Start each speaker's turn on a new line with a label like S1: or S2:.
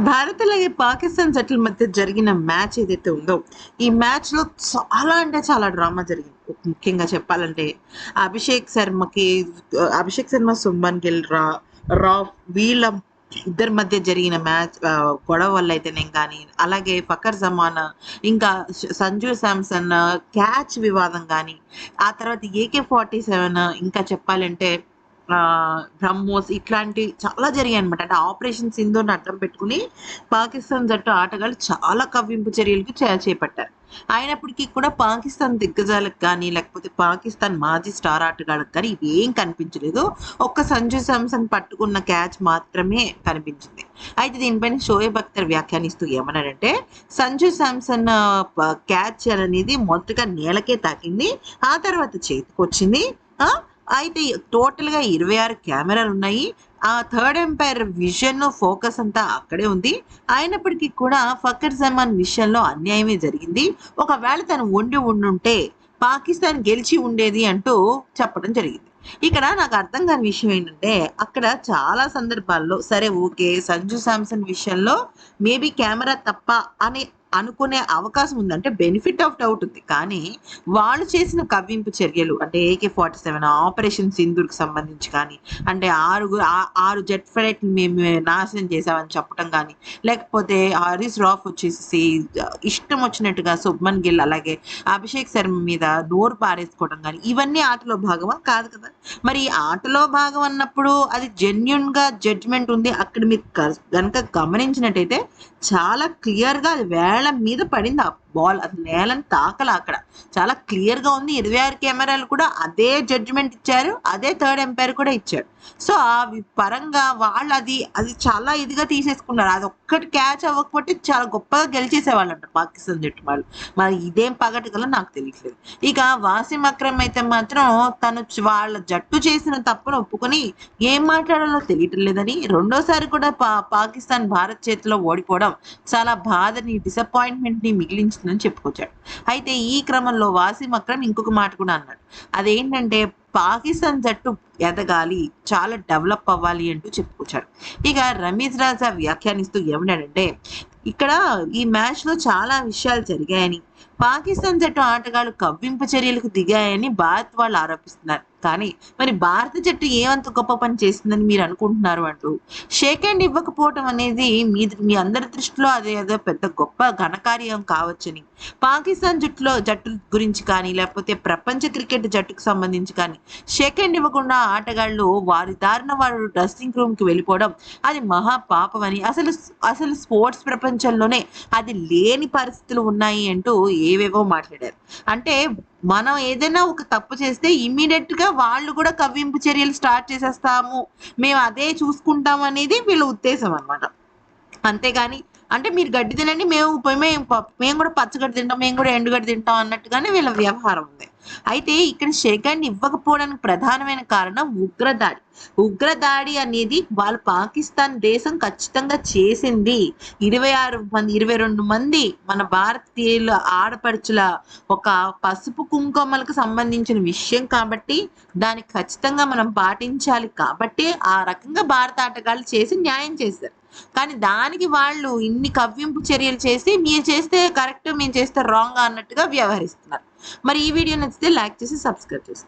S1: భారత్ అలాగే పాకిస్తాన్ జట్ల మధ్య జరిగిన మ్యాచ్ ఏదైతే ఉందో ఈ మ్యాచ్లో చాలా అంటే చాలా డ్రామా జరిగింది. ముఖ్యంగా చెప్పాలంటే అభిషేక్ శర్మకి అభిషేక్ శర్మ సుమన్ గిల్ రా రా వీళ్ళ ఇద్దరి మధ్య జరిగిన మ్యాచ్ గొడవ వల్ల అయితేనే కానీ అలాగే ఫకర్ జమాన్ ఇంకా సంజు శాంసన్ క్యాచ్ వివాదం కానీ ఆ తర్వాత ఏకే ఫార్టీ సెవెన్ ఇంకా చెప్పాలంటే బ్రహ్మోస్ ఇట్లాంటి చాలా జరిగాయి అనమాట అంటే ఆపరేషన్ సింధుని అడ్డం పెట్టుకుని పాకిస్తాన్ జట్టు ఆటగాళ్ళు చాలా కవ్వింపు చర్యలకు చేపట్టారు. అయినప్పటికీ కూడా పాకిస్తాన్ దిగ్గజాలకు కానీ లేకపోతే పాకిస్తాన్ మాజీ స్టార్ ఆటగాళ్ళకి కానీ ఇవేం ఏం కనిపించలేదు. ఒక్క సంజు శాంసన్ పట్టుకున్న క్యాచ్ మాత్రమే కనిపించింది. అయితే దీనిపైన షోయబ్ అఖ్తర్ వ్యాఖ్యానిస్తూ ఏమన్నాడంటే సంజు శాంసన్ క్యాచ్ అనేది మొదటగా నేలకే తాకింది ఆ తర్వాత చేతికి వచ్చింది అయితే టోటల్గా ఇరవై ఆరు కెమెరాలు ఉన్నాయి. ఆ థర్డ్ ఎంపైర్ విజన్ ఫోకస్ అంతా అక్కడే ఉంది. అయినప్పటికీ కూడా ఫకర్ జమాన్ విషయంలో అన్యాయమే జరిగింది. ఒకవేళ తను వండి ఉండుంటే పాకిస్తాన్ గెలిచి ఉండేది అంటూ చెప్పడం జరిగింది. ఇక్కడ నాకు అర్థం కాని విషయం ఏంటంటే అక్కడ చాలా సందర్భాల్లో సరే ఓకే సంజు శాంసన్ విషయంలో మేబీ కెమెరా తప్ప అని అనుకునే అవకాశం ఉంది. అంటే బెనిఫిట్ ఆఫ్ డౌట్ ఉంది. కానీ వాళ్ళు చేసిన కవ్వింపు చర్యలు అంటే ఏకే ఫార్టీ సెవెన్ ఆపరేషన్ సింధూర్కి సంబంధించి కానీ అంటే ఆరుగురు ఆరు జెట్ ఫ్లైట్ మేము నాశనం చేసామని చెప్పడం కానీ లేకపోతే హరీష్ రాఫ్ వచ్చేసి ఇష్టం వచ్చినట్టుగా శుభ్మన్ గిల్ అలాగే అభిషేక్ శర్మ మీద నోరు పారేసుకోవడం కానీ ఇవన్నీ ఆటలో భాగమా? కాదు కదా. మరి ఆటలో భాగం అన్నప్పుడు అది జెన్యున్గా జడ్జ్మెంట్ ఉంది. అక్కడ మీరు కనుక గమనించినట్టయితే చాలా క్లియర్గా అది వేళ వేళ్ళ మీద పడింది ఆ బాల్. అది నేలని తాకల అక్కడ. చాలా క్లియర్గా ఉంది. ఇరవై ఆరు కెమెరాలు కూడా అదే జడ్జిమెంట్ ఇచ్చారు. అదే థర్డ్ ఎంపైర్ కూడా ఇచ్చాడు సో ఆ పరంగా వాళ్ళు అది అది చాలా ఇదిగా తీసేసుకున్నారు. అది ఒక్కటి క్యాచ్ అవ్వకపోతే చాలా గొప్పగా గెలిచేసేవాళ్ళు అంట పాకిస్తాన్ జట్టు వాళ్ళు. మరి ఇదేం పగటి నాకు తెలియట్లేదు. ఇక వాసిం అక్రమ్ అయితే మాత్రం తను వాళ్ళ జట్టు చేసిన తప్పును ఒప్పుకొని ఏం మాట్లాడాలో తెలియటం లేదని రెండోసారి కూడా పా పాకిస్తాన్ భారత్ చేతిలో ఓడిపోవడం చాలా బాధని డిసప్ ని మిగిలించిందని చెప్పుకొచ్చాడు. అయితే ఈ క్రమంలో వాసిం అక్రమ్ ఇంకొక మాట కూడా అన్నాడు. అదేంటంటే పాకిస్తాన్ జట్టు ఎదగాలి చాలా డెవలప్ అవ్వాలి అంటూ చెప్పుకొచ్చాడు. ఇక రమీజ్ రాజా వ్యాఖ్యానిస్తూ ఏమన్నాడంటే ఇక్కడ ఈ మ్యాచ్లో చాలా విషయాలు జరిగాయని పాకిస్తాన్ జట్టు ఆటగాళ్ళు కవ్వింపు చర్యలకు దిగాయని భారత్ వాళ్ళు ఆరోపిస్తున్నారు. కానీ మరి భారత జట్టు ఏమంత గొప్ప పని చేసిందని మీరు అనుకుంటున్నారు అంటూ షేక్ హ్యాండ్ ఇవ్వకపోవటం అనేది మీ మీ అందరి దృష్టిలో అదే ఏదో పెద్ద గొప్ప ఘనకార్యం కావచ్చని. పాకిస్తాన్ జట్టులో జట్టు గురించి కానీ లేకపోతే ప్రపంచ క్రికెట్ జట్టుకు సంబంధించి కానీ షేక్ హ్యాండ్ ఇవ్వకుండా ఆటగాళ్ళు వారి దారిన వారు డ్రెస్సింగ్ రూమ్కి వెళ్ళిపోవడం అది మహా పాపం అని అసలు అసలు స్పోర్ట్స్ ప్రపంచంలోనే అది లేని పరిస్థితులు ఉన్నాయి అంటూ ఏవేవో మాట్లాడారు. అంటే మనం ఏదైనా ఒక తప్పు చేస్తే ఇమ్మీడియట్గా వాళ్ళు కూడా కవ్వింపు చర్యలు స్టార్ట్ చేసేస్తాము. మేము అదే చూసుకుంటాం అనేది వీళ్ళ ఉద్దేశం అన్నమాట. అంతేగాని అంటే మీరు గడ్డి తినండి మేము మేము మేము కూడా పచ్చగడ్డి తింటాం మేము కూడా ఎండుగడ్డి తింటాం అన్నట్టుగానే వీళ్ళ వ్యవహారం ఉంది. అయితే ఇక్కడ షేక్ ఇవ్వకపోవడానికి ప్రధానమైన కారణం ఉగ్రదాడి. ఉగ్రదాడి అనేది వాళ్ళ పాకిస్తాన్ దేశం ఖచ్చితంగా చేసింది. ఇరవై ఆరు మంది ఇరవై రెండు మంది మన భారతీయుల ఆడపడుచుల ఒక పసుపు కుంకుమలకు సంబంధించిన విషయం కాబట్టి దాన్ని ఖచ్చితంగా మనం పాటించాలి కాబట్టి ఆ రకంగా భారత ఆటగాళ్ళు చేసి న్యాయం చేశారు. కానీ దానికి వాళ్ళు ఇన్ని కవ్వింపు చర్యలు చేసి మీరు చేస్తే కరెక్ట్ మేము చేస్తే రాంగ్ అన్నట్టుగా వ్యవహరిస్తున్నారు. మరి ఈ వీడియో నచ్చితే లైక్ చేసి సబ్స్క్రైబ్ చేసి.